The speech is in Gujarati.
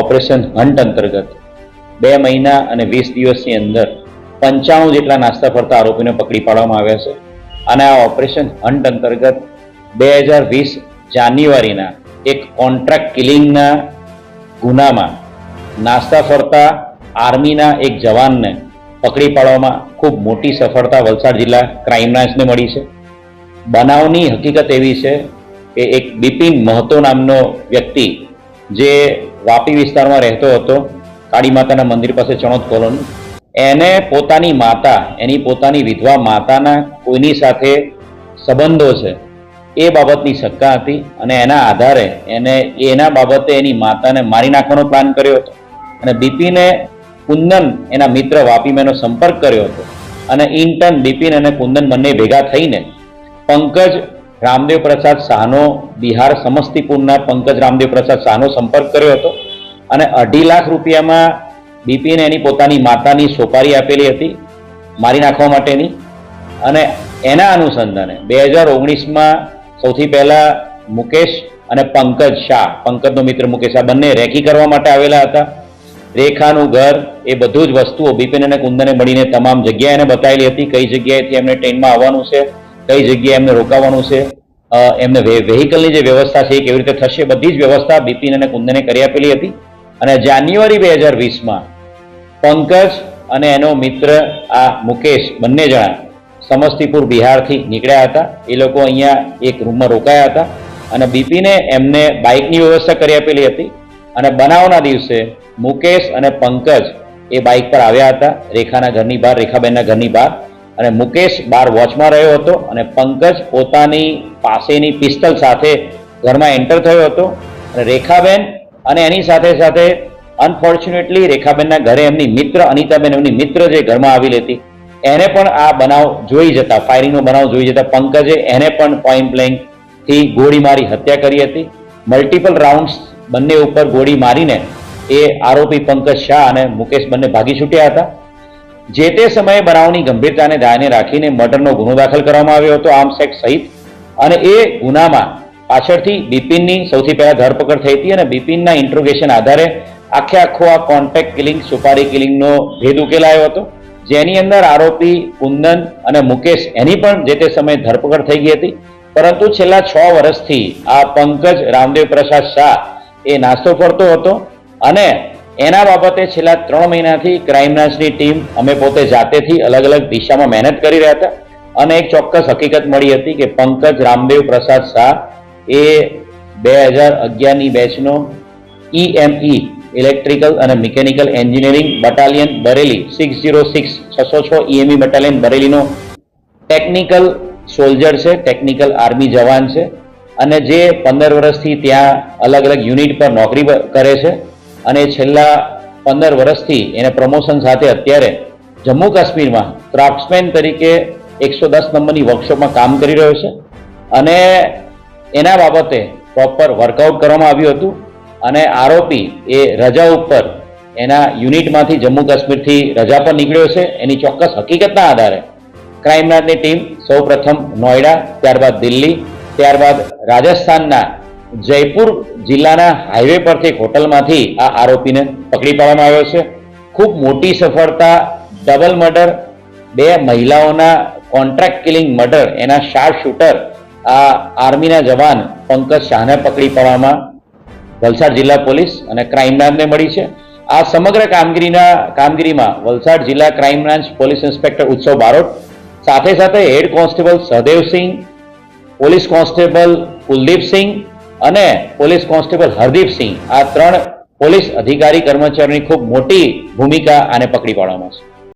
ઓપરેશન હન્ટ અંતર્ગત બે મહિના અને વીસ દિવસની અંદર પંચાણું જેટલા નાસ્તા ફરતા આરોપીને પકડી પાડવામાં આવ્યા છે. અને આ ઓપરેશન હન્ટ અંતર્ગત બે હજાર વીસ જાન્યુઆરીના એક કોન્ટ્રાક્ટ કિલિંગના ગુનામાં નાસ્તા ફરતા આર્મીના એક જવાનને પકડી પાડવામાં ખૂબ મોટી સફળતા વલસાડ જિલ્લા ક્રાઇમ બ્રાન્ચને મળી છે. બનાવની હકીકત એવી છે કે એક બિપિન મહતો નામનો વ્યક્તિ જે વાપી વિસ્તારમાં રહેતો હતો. કાળી માતાના મંદિર પાસે ચણોદ કોલોની. એને પોતાની માતા, એની પોતાની વિધવા માતાના કોઈની સાથે સંબંધો છે, એ બાબતની શંકા હતી અને એના આધારે એને, એના બાબતે એની માતાને મારી નાખવાનો પ્લાન કર્યો હતો. અને બિપિને કુંદન, એના મિત્ર વાપીમેનો સંપર્ક કર્યો હતો. અને ઇન્ટર્ન બિપિન અને કુંદન બંને ભેગા થઈને પંકજ રામદેવ પ્રસાદ શાહનો બિહાર સમસ્તીપુરના પંકજ રામદેવ પ્રસાદ શાહનો સંપર્ક કર્યો હતો અને અઢી લાખ રૂપિયામાં બીપીને એની પોતાની માતાની સોપારી આપેલી હતી, મારી નાખવા માટેની. અને એના અનુસંધાને બે હજાર ઓગણીસમાં સૌથી પહેલાં મુકેશ અને પંકજ શાહ, પંકજનો મિત્ર મુકેશ આ બંને રેકી કરવા માટે આવેલા હતા. રેખાનું ઘર એ બધું જ વસ્તુઓ બિપિન અને કુંદને મળીને તમામ જગ્યાએ એને બતાવેલી હતી. કઈ જગ્યાએથી એમને ટ્રેનમાં આવવાનું છે કઈ જગ્યાએ એમને રોકાવાનું છે? એમને વેહિકલની જે વ્યવસ્થા છે એ કેવી રીતે થશે? બધી જ વ્યવસ્થા બિપિન અને કુંદને કરી આપેલી હતી. અને જાન્યુઆરી બે હજાર વીસમાં પંકજ અને એનો મિત્ર, આ મુકેશ, બંને જણા સમસ્તીપુર બિહારથી નીકળ્યા હતા. એ લોકો અહીંયા એક રૂમમાં રોકાયા હતા. અને બીપીને એમને બાઇકની વ્યવસ્થા કરી આપેલી હતી. અને બનાવના દિવસે મુકેશ અને પંકજ એ બાઇક પર આવ્યા હતા. રેખાના ઘરની બહાર, રેખાબેનના ઘરની બહાર. અને મુકેશ બહાર વોચમાં રહ્યો હતો અને પંકજ પોતાની પાસેની પિસ્તલ સાથે ઘરમાં એન્ટર થયો હતો. અને રેખાબેન અને એની સાથે સાથે અનફોર્ચ્યુનેટલી રેખાબેનના ઘરે એમની મિત્ર, અનિતાબેન એમની મિત્ર જે ઘરમાં આવેલી હતી એને પણ આ બનાવ જોઈ જતા ફાયરિંગનો બનાવ જોઈ જતા પંકજે એને પણ પોઈન્ટ બ્લેન્કથી ગોળી મારી હત્યા કરી હતી. મલ્ટિપલ રાઉન્ડ્સ બંને ઉપર ગોળી મારીને એ આરોપી પંકજ શાહ અને મુકેશ બંને ભાગી છૂટ્યા હતા. જે તે સમયે બનાવની ગંભીરતાને ધ્યાને રાખીને મર્ડરનો ગુનો દાખલ કરવામાં આવ્યો હતો આર્મ્સ એક્ટ સહિત. અને એ ગુનામાં પાછળથી બિપિનની સૌથી પહેલા ધરપકડ થઈ હતી અને બિપિનના ઇન્ટ્રોગેશન આધારે આખે આખો આ કોન્ટેક્ટ કિલિંગ, સુપારી કિલિંગનો ભેદ ઉકેલાયો હતો. જેની અંદર આરોપી કુંદન અને મુકેશ એની પણ જે તે સમયે ધરપકડ થઈ ગઈ હતી. પરંતુ છેલ્લા છ વર્ષથી આ પંકજ રામદેવ પ્રસાદ શાહ એ નાસ્તો ફરતો હતો અને એના બાબતે છેલ્લા ત્રણ મહિનાથી ક્રાઇમ બ્રાન્ચની ટીમ અમે પોતે જાતેથી અલગ અલગ દિશામાં મહેનત કરી રહ્યા હતા. અને એક ચોક્કસ હકીકત મળી હતી કે પંકજ રામદેવ પ્રસાદ શાહ એ બે હજાર અગિયારની બેચનો ઈએમઈ ઇલેક્ટ્રિકલ અને mechanical engineering battalion Bareilly six zero six છસો છ ઈએમઈ બટાલિયન બરેલીનો ટેકનિકલ સોલ્જર છે ટેકનિકલ આર્મી જવાન છે. અને જે પંદર વર્ષથી ત્યાં અલગ અલગ યુનિટ પર નોકરી કરે છે. અને છેલ્લા પંદર વર્ષથી એને પ્રમોશન સાથે અત્યારે જમ્મુ કાશ્મીરમાં ક્રાફ્ટમેન તરીકે એકસો દસ નંબરની વર્કશોપમાં કામ કરી રહ્યો છે. અને એના બાબતે પ્રોપર વર્કઆઉટ કરવામાં આવ્યું હતું અને આરોપી એ રજા ઉપર એના યુનિટમાંથી જમ્મુ કાશ્મીરથી રજા પર નીકળ્યો છે. એની ચોક્કસ હકીકતના આધારે ક્રાઇમ બ્રાન્ચની ટીમ સૌ પ્રથમ નોઈડા ત્યારબાદ દિલ્હી, ત્યારબાદ રાજસ્થાનના જયપુર જિલ્લાના હાઈવે પરથી એક હોટલમાંથી આ આરોપીને પકડી પાડવામાં આવ્યો છે. ખૂબ મોટી સફળતા ડબલ મર્ડર બે મહિલાઓના કોન્ટ્રાક્ટ કિલિંગ મર્ડર એના શાર્પ શૂટર આ આર્મીના જવાન પંકજ શાહને પકડી પાડવામાં વલસાડ જિલ્લા પોલીસ અને ક્રાઇમ બ્રાન્ચને મળી છે. આ સમગ્ર કામગીરીના, કામગીરીમાં વલસાડ જિલ્લા ક્રાઇમ બ્રાન્ચ પોલીસ ઇન્સ્પેક્ટર ઉત્સવ બારોટ, સાથે સાથે head constable Sahdevsinh police constable Kuldeepsinh અને પોલીસ કોન્સ્ટેબલ હરદીપસિંહ આ ત્રણ પોલીસ અધિકારી કર્મચારીની ખૂબ મોટી ભૂમિકા આને પકડી પાડવામાં છે